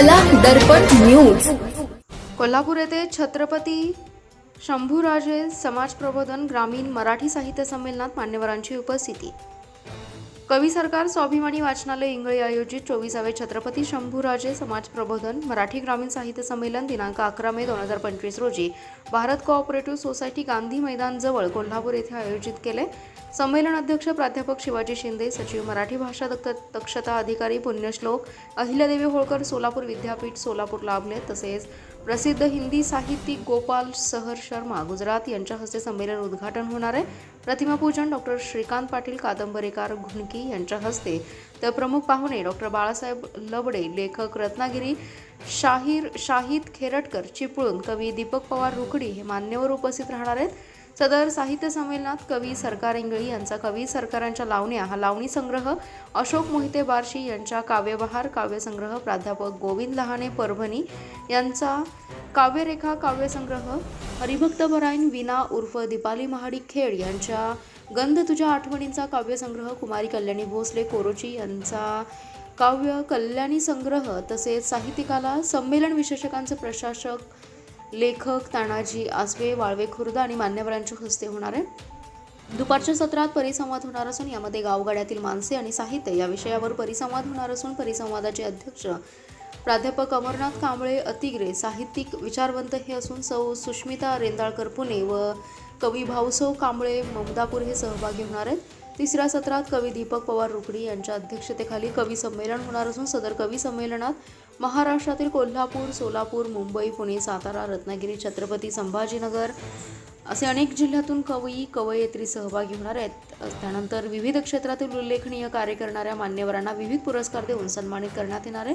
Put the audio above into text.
कला दर्पण न्यूज कोल्हापूर येथे छत्रपती शंभूराजे समाज प्रबोधन ग्रामीण मराठी साहित्य संमेलनात मान्यवरांची उपस्थिती. कवी सरकार स्वाभिमानी वाचनालय इंगळी आयोजित चोवीसावे छत्रपती शंभूराजे समाज प्रबोधन मराठी ग्रामीण साहित्य संमेलन दिनांक अकरा मे दोन हजार पंचवीस रोजी भारत कोऑपरेटिव्ह सोसायटी गांधी मैदानजवळ कोल्हापूर येथे आयोजित केले. संमेलन अध्यक्ष प्राध्यापक शिवाजी शिंदे सचिव मराठी भाषा दक्ष- दक्षता अधिकारी पुण्यश्लोक अहिल्यादेवी होळकर सोलापूर विद्यापीठ सोलापूर लाभले तसेच प्रसिद्ध हिंदी साहित्यिक गोपाल सहर शर्मा गुजरात यांच्या हस्ते संमेलन उद्घाटन होणार आहे. प्रतिमापूजन डॉक्टर श्रीकांत पाटील कादंबरीकार घुणकी यांच्या हस्ते. तर प्रमुख पाहुणे डॉक्टर बाळासाहेब लबडे लेखक रत्नागिरी शाहीर शाहिद खेरटकर चिपळूण कवी दीपक पवार रुकडी हे मान्यवर उपस्थित राहणार आहेत. सदर साहित्य संमेलनात कवी सरकार इंगळी यांचा कवी सरकारांच्या लावण्या हा लावणी संग्रह अशोक मोहिते बार्शी यांच्या काव्यबहार काव्यसंग्रह प्राध्यापक गोविंद लहाने परभणी यांचा काव्यरेखा काव्यसंग्रह हरिभक्त बराईन विना उर्फ दीपाली महाडी खेड यांच्या गंध तुझ्या आठवणींचा काव्यसंग्रह कुमारी कल्याणी भोसले कोरोची यांचा काव्य कल्याणी संग्रह तसेच साहित्यिकाला संमेलन विशेषकांचे प्रशासक लेखक तानाजी आसवे वाळवे खुर्द आणि मान्यवरांच्या हस्ते होणार आहे. दुपारच्या सत्रात परिसंवाद होणार असून यामध्ये गावगाड्यातील माणसे आणि साहित्य या विषयावर परिसंवाद होणार असून परिसंवादाचे अध्यक्ष प्राध्यापक अमरनाथ कांबळे अतिग्रे साहित्यिक विचारवंत हे असून सौ सुष्मिता रेंदाळकर पुणे व कवी भाऊसौ कांबळे ममदापूर हे सहभागी होणार आहेत. तिसऱ्या सत्रात कवी दीपक पवार रुकडी यांच्या अध्यक्षतेखाली कवी संमेलन होणार असून सदर कवी संमेलनात महाराष्ट्रातील कोल्हापूर सोलापूर मुंबई पुणे सातारा रत्नागिरी छत्रपती संभाजीनगर असे अनेक जिल्ह्यातून कवी कवयित्री सहभागी होणार आहेत. त्यानंतर विविध क्षेत्रातील उल्लेखनीय कार्य करणाऱ्या मान्यवरांना विविध पुरस्कार देऊन सन्मानित करण्यात येणार आहे.